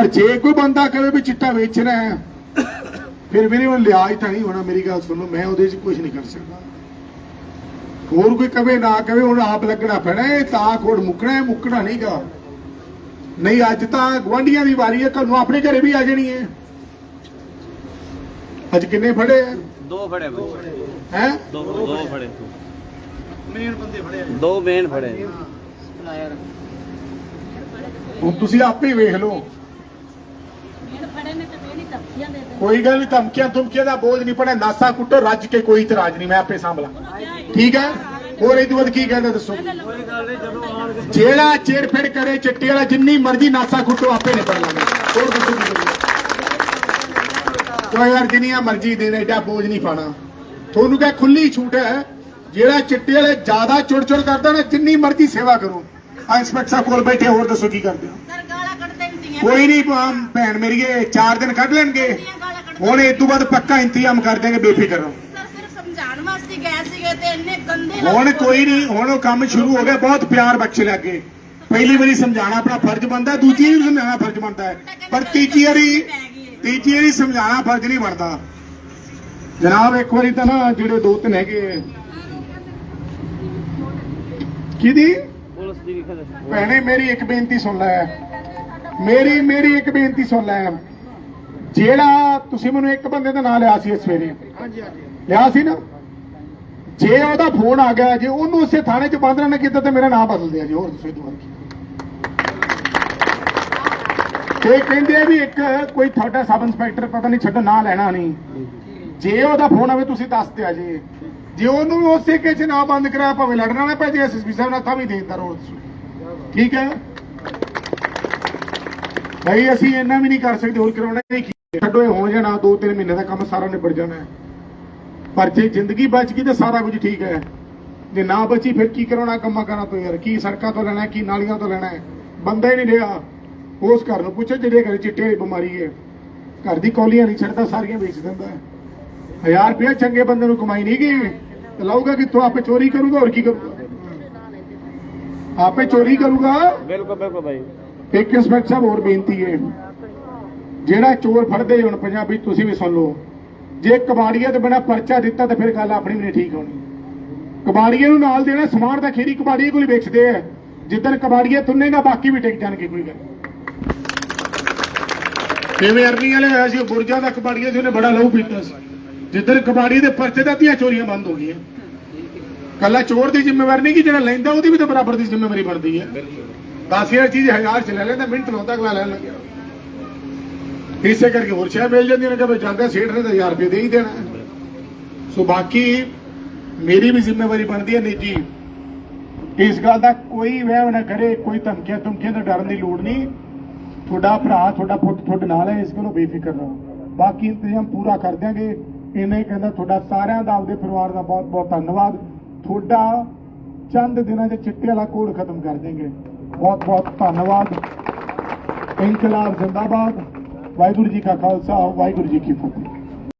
ਪਰ ਜੇ ਕੋਈ ਬੰਦਾ ਕਹੇ ਵੀ ਚਿੱਟਾ ਵੇਚਣਾ ਹੈ ਫਿਰ ਮੇਰੇ ਕੋਲ ਲਿਆਜ ਤਾਂ ਨਹੀਂ ਹੋਣਾ ਮੇਰੀ ਗੱਲ ਸੁਣੋ ਮੈਂ ਉਹਦੇ 'ਚ ਕੁਝ ਨਹੀਂ ਕਰ ਸਕਦਾ। ਹੋਰ ਕੋਈ ਕਵੇ ਨਾ ਕਵੇ ਹੁਣ ਆਪ ਲੱਗਣਾ ਪੈਣਾ ਇਹ ਤਾਂ ਕੋੜ ਮੁੱਕਣਾ ਹੈ ਮੁੱਕਣਾ ਨਹੀਂਗਾ। ਨਹੀਂ ਅੱਜ ਤਾਂ ਗਵਾਂਢੀਆਂ ਦੀ ਵਾਰੀ ਹੈ ਕੱਲ ਨੂੰ ਆਪਣੇ ਘਰੇ ਵੀ ਆ ਜਾਣੀ ਹੈ। ਅੱਜ ਕਿੰਨੇ ਫੜੇ ਆ ਦੋ ਫੜੇ। ਹੈ? ਦੋ ਦੋ ਫੜੇ ਮੇਨ ਬੰਦੇ ਫੜਿਆ ਦੋ ਮੇਨ ਫੜੇ। ਹੁਣ ਤੁਸੀਂ ਆਪੇ ਹੀ ਵੇਖ ਲਓ। ਕੋਈ ਗੱਲ ਨਹੀਂ ਧਮਕੀਆਂ ਧਮਕੀਆਂ ਦਾ ਬੋਝ ਨਹੀਂ ਪੜਾ ਨਾਸਾ ਕੁੱਟੋ ਰੱਜ ਕੇ ਕੋਈ ਇਤਰਾਜ਼ ਨਹੀਂ ਮੈਂ ਆਪੇ ਸੰਭਲਾਂ। ਠੀਕ ਹੈ? ਹੋਰ ਇਹ ਤੋਂ ਕੀ ਕਹਿੰਦਾ ਦੱਸੋ? ਜਿਹੜਾ ਚੇੜ ਫੇੜ ਕਰੇ ਚਿੱਟੇ ਵਾਲਾ ਜਿੰਨੀ ਮਰਜ਼ੀ ਨਾਸਾ ਕੁੱਟੋ ਆਪੇ ਨਿਬੜ ਲਾਂਗੇ। ਹੋਰ ਦੱਸੋ ਕੋਈ ਯਾਰ ਜਿੰਨੀਆਂ ਮਰਜ਼ੀ ਦੇਣ ਐਡਾ ਬੋਝ ਨਹੀਂ ਪਾਣਾ ਤੁਹਾਨੂੰ ਕਿਹਾ ਖੁੱਲੀ ਛੂਟ ਹੈ ਜਿਹੜਾ ਚਿੱਟੇ ਵਾਲੇ ਜ਼ਿਆਦਾ ਚੁੜ ਚੁੜ ਕਰਦਾ ਨਾ ਜਿੰਨੀ ਮਰਜ਼ੀ ਸੇਵਾ ਕਰੋ। ਆ ਇੰਸਪੈਕਟਰ ਸਾਹਿਬ ਕੋਲ ਬੈਠੇ ਹੋਰ ਦੱਸੋ ਕੀ ਕਰਦੇ ਹੋ ਸਰ ਗਾਲਾਂ ਕੱਢਦੇ ਹੁੰਦੀਆਂ ਕੋਈ ਨਹੀਂ ਭੈਣ ਮੇਰੀਏ 4 ਦਿਨ ਕੱਢ ਲੈਣਗੇ। ਹੁਣ ਇਹ ਤੋਂ ਬਾਅਦ ਪੱਕਾ ਇੰਤਜ਼ਾਮ ਕਰ ਦੇਣਗੇ ਬੇਫਿਕਰ ਰਹੋ। ਸਰ ਸਿਰਫ ਸਮਝਾਉਣ ਵਾਸਤੇ ਗਏ ਸੀਗੇ ਤੇ ਇੰਨੇ ਗੰਦੇ ਹੁਣ ਕੋਈ ਨਹੀਂ ਹੁਣ ਉਹ ਕੰਮ ਸ਼ੁਰੂ ਹੋ ਗਿਆ ਬਹੁਤ ਪਿਆਰ ਬਖਸ਼ ਲਿਆ ਅੱਗੇ ਪਹਿਲੀ ਵਾਰੀ ਸਮਝਾਉਣਾ ਆਪਣਾ ਫਰਜ਼ ਬਣਦਾ ਦੂਜੀ ਵਾਰੀ ਸਮਝਾਉਣਾ ਫਰਜ਼ ਬਣਦਾ ਹੈ। ਪਰ ਤੀਜੀ ਵਾਰੀ ਤੀਜੀ ਵਾਰੀ ਸਮਝਾਉਣਾ ਫਰਜ਼ ਨਹੀਂ ਬਣਦਾ। ਜਨਾਬ ਇੱਕ ਵਾਰੀ ਤਾਂ ਨਾ ਜਿਹੜੇ ਦੋ ਤਿੰਨ ਹੈਗੇ ਕਿਹਦੀ? ਪੁਲਿਸ ਦੀ ਵੀ ਖਦਰ ਭੈਣੇ ਮੇਰੀ ਇੱਕ ਬੇਨਤੀ ਸੁਣ ਲੈ। ਮੇਰੀ ਮੇਰੀ ਇੱਕ ਬੇਨਤੀ ਸੁਣ ਲੈ। ਜਿਹੜਾ ਤੁਸੀਂ ਮੈਨੂੰ ਇੱਕ ਬੰਦੇ ਦਾ ਨਾਮ ਲਿਆ ਸੀ ਇਸ ਸਵੇਰੇ ਹਾਂਜੀ ਹਾਂਜੀ। ਲਿਆ ਸੀ ਨਾ? ਜੇ ਉਹਦਾ ਫੋਨ ਆ ਗਿਆ ਜੇ ਉਹਨੂੰ ਉਸੇ ਥਾਣੇ 'ਚ ਬੰਦ ਰਹਿਣਾ ਕੀਤਾ ਤੇ ਮੇਰਾ ਨਾਮ ਬਦਲ ਦਿਆ ਜੀ ਹੋਰ ਦੱਸੋ ਇਹ ਤੋਂ ਬਾਅਦ ਕੀ ਤੇ ਕਹਿੰਦੇ ਆ ਵੀ ਇੱਕ ਕੋਈ ਤੁਹਾਡਾ ਸਬ ਇੰਸਪੈਕਟਰ ਪਤਾ ਨਹੀਂ ਛੱਡੋ ਨਾਂ ਲੈਣਾ ਨਹੀਂ ਜੇ ਉਹਦਾ ਫੋਨ ਆਵੇ ਤੁਸੀਂ ਦੱਸ ਦਿਆ ਜੇ। ਜੇ ਉਹਨੂੰ ਵੀ ਉਸੇ ਚ ਨਾ ਬੰਦ ਕਰਾਇਆ ਭਾਵੇਂ ਲੜਨਾ ਨਾ ਪੈ ਜੇ ਐਸਐਸਪੀ ਸਾਹਿਬ ਨਾਲ ਤਾਂ ਵੀ ਦੇ ਦਿੱਤਾ ਰੋਲ ਤੁਸੀਂ ਠੀਕ ਹੈ? ਭਾਈ ਅਸੀਂ ਇੰਨਾ ਵੀ ਨਹੀਂ ਕਰ ਸਕਦੇ, ਹੋਰ ਕਰਾਉਣਾ ਨਹੀਂ ਛੱਡੋ, ਇਹ ਹੋ ਜਾਣਾ, ਦੋ ਤਿੰਨ ਮਹੀਨੇ ਦਾ ਕੰਮ ਸਾਰਾ ਨਿਬੜ ਜਾਣਾ ਹੈ। ਪਰ ਜੇ ਜ਼ਿੰਦਗੀ ਬਚ ਗਈ ਤਾਂ ਸਾਰਾ ਕੁਝ ਠੀਕ ਹੈ। ਜੇ ਨਾ ਬਚੀ, ਫਿਰ ਕੀ ਕਰਾਉਣਾ ਕੰਮਾਂ ਕਰਾਂ ਤੋਂ ਯਾਰ? ਕੀ ਸੜਕਾਂ ਤੋਂ ਲੈਣਾ ਕੀ ਨਾਲੀਆਂ ਤੋਂ ਲੈਣਾ ਬੰਦਾ ਹੀ ਨਹੀਂ ਰਿਹਾ। ਉਸ ਘਰ ਨੂੰ ਪੁੱਛੋ, ਜਿਹੜੇ ਘਰ ਚਿੱਟੇ ਦੀ ਬਿਮਾਰੀ ਹੈ। ਘਰ ਦੀ ਕੌਲੀਆਂ ਨਹੀਂ ਛੱਡਦਾ, ਸਾਰੀਆਂ ਵੇਚ ਦਿੰਦਾ ਹੈ। ਹਜ਼ਾਰ ਰੁਪਏ ਚੰਗੇ ਬੰਦੇ ਨੂੰ ਕਮਾਈ ਨਹੀਂ ਗਈ ਤੇ ਲਾਊਗਾ ਕਿੱਥੋਂ? ਆਪੇ ਚੋਰੀ ਕਰੂਗਾ, ਹੋਰ ਕੀ ਕਰੂਗਾ? ਆਪੇ ਚੋਰੀ ਕਰੂਗਾ। ਬਿਲਕੁਲ ਬਿਲਕੁਲ ਭਾਈ ਇੱਕ ਇੰਸਪੈਕਟਰ ਸਾਹਿਬ ਹੋਰ ਬੇਨਤੀ ਹੈ ਜਿਹੜਾ ਚੋਰ ਫੜਦੇ ਹੁਣ ਪੰਜਾਬੀ, ਤੁਸੀਂ ਵੀ ਸੁਣ ਲਓ। ਜੇ ਕਬਾੜੀਆ ਤੇ ਬਿਨਾ ਪਰਚਾ ਦਿੱਤਾ ਤਾਂ ਫਿਰ ਗੱਲ ਆਪਣੀ ਵੀ ਨਹੀਂ ਠੀਕ ਹੋਣੀ। ਕਬਾੜੀਏ ਨੂੰ ਨਾਲ ਦੇਣਾ, ਸਮਾਨ ਤਾਂ ਖੇਰੀ ਕਬਾੜੀਏ ਕੋਲ ਵੇਚਦੇ ਆ। ਜਿੱਦਣ ਕਬਾੜੀਏ ਤੁੰਨੇਗਾ ਬਾਕੀ ਵੀ ਟਿਕ ਜਾਣਗੇ ਕੋਈ ਗੱਲ। ਕਿਵੇਂ ਅਰਨੀ ਵਾਲੇ ਹੋਇਆ ਸੀ, ਉਹ ਦਾ ਕਬਾੜੀਆ ਸੀ, ਉਹਨੇ ਬੜਾ ਲਹੂ ਪੀਤਾ ਸੀ। ਜਿੱਦਣ ਕਬਾੜੀਏ ਦੇ ਪਰਚੇ ਦਾ ਦੀਆਂ ਚੋਰੀਆਂ ਬੰਦ ਹੋ ਗਈਆਂ। ਕੱਲਾ ਚੋਰ ਦੀ ਜ਼ਿੰਮੇਵਾਰੀ ਨਹੀਂ ਕਿ ਜਿਹੜਾ ਲੈਂਦਾ, ਉਹਦੀ ਵੀ ਤਾਂ ਬਰਾਬਰ ਦੀ ਜ਼ਿੰਮੇਵਾਰੀ ਬਣਦੀ ਹੈ। ਦਸ ਹਜ਼ਾਰ ਚੀਜ਼ ਹਜ਼ਾਰ ਚ ਲੈ ਲੈਂਦਾ, ਮਿੰਟ ਲਾਉਂਦਾ ਅਗਲਾ ਲੈਣ ਲੱਗਿਆ। ਇਸੇ ਕਰਕੇ ਹੋਰ ਸ਼ਾਇ ਮਿਲ ਜਾਂਦੀ ਨੇ ਕਿ ਜਾਂਦਾ ਸੇਠ ਨੇ ਤਾਂ 1000 ਰੁਪਏ ਦੇ ਹੀ ਦੇਣਾ। ਸੋ ਬਾਕੀ ਮੇਰੀ ਵੀ ਜ਼ਿੰਮੇਵਾਰੀ ਬਣਦੀ ਹੈ ਨਿੱਜੀ। ਇਸ ਗੱਲ ਦਾ ਕੋਈ ਵਹਿਮ ਨਾ ਕਰੇ, ਕੋਈ ਧਮਕੀਆਂ ਧਮਕੀਆਂ ਤੋਂ ਡਰਨ ਦੀ ਲੋੜ ਨਹੀਂ। ਤੁਹਾਡਾ ਭਰਾ, ਤੁਹਾਡਾ ਪੁੱਤ ਤੁਹਾਡੇ ਨਾਲ ਹੈ, ਇਸ ਕੋਲੋਂ ਬੇਫਿਕਰ ਰਹੋ। ਬਾਕੀ ਇੰਤਜ਼ਾਮ ਪੂਰਾ ਕਰ ਦਿਆਂਗੇ। ਇਹਨੇ ਕਹਿੰਦਾ, ਤੁਹਾਡਾ ਸਾਰਿਆਂ ਦਾ, ਆਪਦੇ ਪਰਿਵਾਰ ਦਾ ਬਹੁਤ ਬਹੁਤ ਧੰਨਵਾਦ। ਤੁਹਾਡਾ ਚੰਦ ਦਿਨਾਂ 'ਚ ਚਿੱਟੇ ਵਾਲਾ ਕੋਡ ਖਤਮ ਕਰ ਦੇਂਗੇ ਬਹੁਤ ਬਹੁਤ ਧੰਨਵਾਦ। ਇਨਕਲਾਬ ਜ਼ਿੰਦਾਬਾਦ। ਵਾਹਿਗੁਰੂ ਜੀ ਕਾ ਖਾਲਸਾ ਵਾਹਿਗੁਰੂ ਜੀ ਕੀ ਫਤਿਹ।